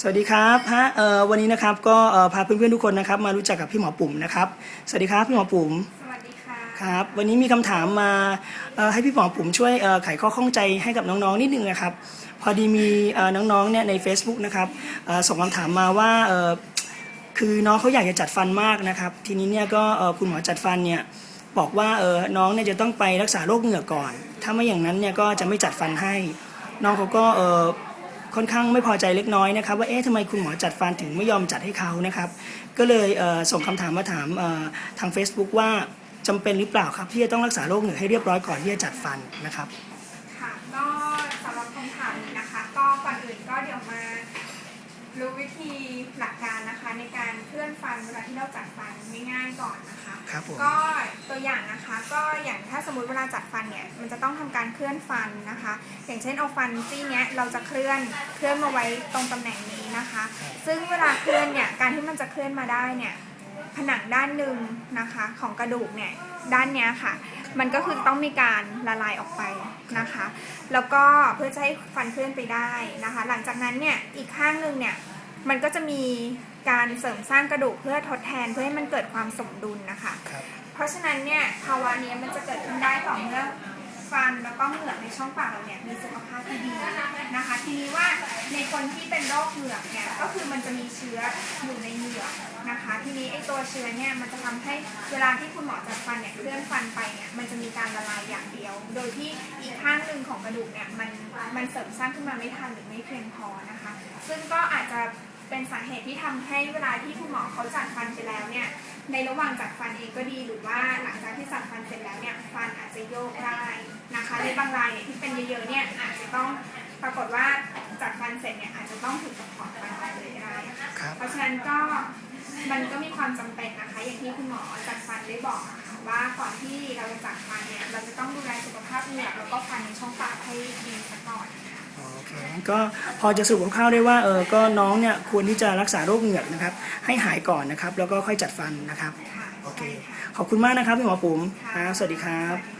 สวัสดีครับฮะเอ่อวันนี้นะครับก็เอ่อพาเพื่อนๆทุกคนนะครับมารู้จักกับพี่หมอปุ่มนะครับสวัสดีครับพี่หมอปุ่มสวัสดีค่ะครับวันนี้มีคำถามมาเอ่อให้พี่หมอปุ่มช่วยเอ่อไขข้อข้องใจให้กับน้องๆนิดนึงนะครับพอดีมีเอ่อน้องๆเนี่ยใน Facebook นะครับเอ่อส่งคำถามมาว่าเอ่อคือน้องเขาอยากจะจัดฟันมากนะครับทีนี้เนี่ยก็เอ่อคุณหมอจัดฟันเนี่ยบอกว่าเออน้องเนี่ยจะต้องไปรักษาโรคเหงือกก่อน ถ้าไม่อย่างนั้นเนี่ยก็จะไม่จัดฟันให้ น้องเขาก็เออ ค่อนข้างไม่พอใจเล็กน้อยนะครับ ว่าเอ๊ะทำไมคุณหมอจัดฟันถึงไม่ยอมจัดให้เขานะครับ ก็เลยเส่งคำถามมาถามทาง Facebook ว่าจำเป็นหรือเปล่าครับ ที่จะต้องรักษาโรคเหงือให้เรียบร้อยก่อนที่จะจัดฟันนะครับค่ะก็สำหรับคำถามนี้นะคะ ก็ก่อนอื่นก็เดี๋ยวมารู้วิธีหลักการนะคะในการเคลื่อนฟันเวลาที่เราจัดฟัน ง่ายๆก่อนนะคะ ครับผม ก็ตัวอย่างนะคะก็อย่างถ้าสมมติเวลาจัดฟันเนี่ยมันจะต้องทำการเคลื่อนฟันนะคะ อย่างเช่นเอาฟันซี่เนี้ยเราจะเคลื่อนเคลื่อนมาไว้ตรงตำแหน่งนี้นะคะ ซึ่งเวลาเคลื่อนเนี่ยการที่มันจะเคลื่อนมาได้เนี่ยผนังด้านหนึ่งนะคะของกระดูกเนี่ยด้านเนี้ยค่ะ มันก็คือต้องมีการละลายออกไปนะคะ แล้วก็เพื่อจะให้ฟันเคลื่อนไปได้นะคะ หลังจากนั้นเนี่ยอีกข้างหนึ่งเนี่ย มันก็จะมีการเสริมสร้างกระดูกเพื่อทดแทนเพื่อให้มันเกิดความสมดุลนะคะครับเพราะฉะนั้นเนี่ยภาวะเนี้ยมันจะเกิดขึ้นได้ต่อเมื่อ ฟันแล้วก็เหงือกในช่องปากเราเนี่ยมีสุขภาพที่ดีนะคะ ทีนี้ว่าในคนที่เป็นโรคเหงือกเนี่ยก็คือมันจะมีเชื้ออยู่ในเหงือกนะคะ ทีนี้ไอ้ตัวเชื้อเนี่ยมันจะทำให้เวลาที่คุณหมอจัดฟันเนี่ยเคลื่อนฟันไปเนี่ยมันจะมีการละลายอย่างเดียว โดยที่อีกข้างหนึ่งของกระดูกเนี่ยมันมันเสริมสร้างขึ้นมาไม่ทันหรือไม่เพียงพอนะคะ ซึ่งก็อาจจะเป็นสาเหตุที่ทำให้เวลาที่คุณหมอเขาจัดฟันไปแล้วเนี่ยในระหว่างจัดฟันเองก็ดีหรือว่าหลังจากที่จัดฟันเสร็จแล้วเนี่ย จจะโยกได้นะคะในบางรายเนี่ยที่เป็นเยอะๆเนี่ยอาจจะต้องปรากฏว่าจัดฟันเสร็จเนี่ยอาจจะต้องถึงกับถอนฟันออกเลยก็ได้ครับเพราะฉะนั้นก็มันก็มีความจำเป็นนะคะ อย่างที่คุณหมอจัดฟันได้บอกอะค่ะว่าก่อนที่เราจะจัดฟันเนี่ยเราจะต้องดูแลสุขภาพเหงือกแล้วก็ฟันในช่องปากให้ดีซะก่อนนะคะโอเคก็พอจะสรุปคร่าวๆได้ว่าเออก็น้องเนี่ยควรที่จะรักษาโรคเหงือกนะครับ ให้หายก่อนนะครับ แล้วก็ค่อยจัดฟันนะครับค่ะโอเคใช่ค่ะขอบคุณมากนะครับพี่หมอปุ๋มค่ะครับสวัสดีครับ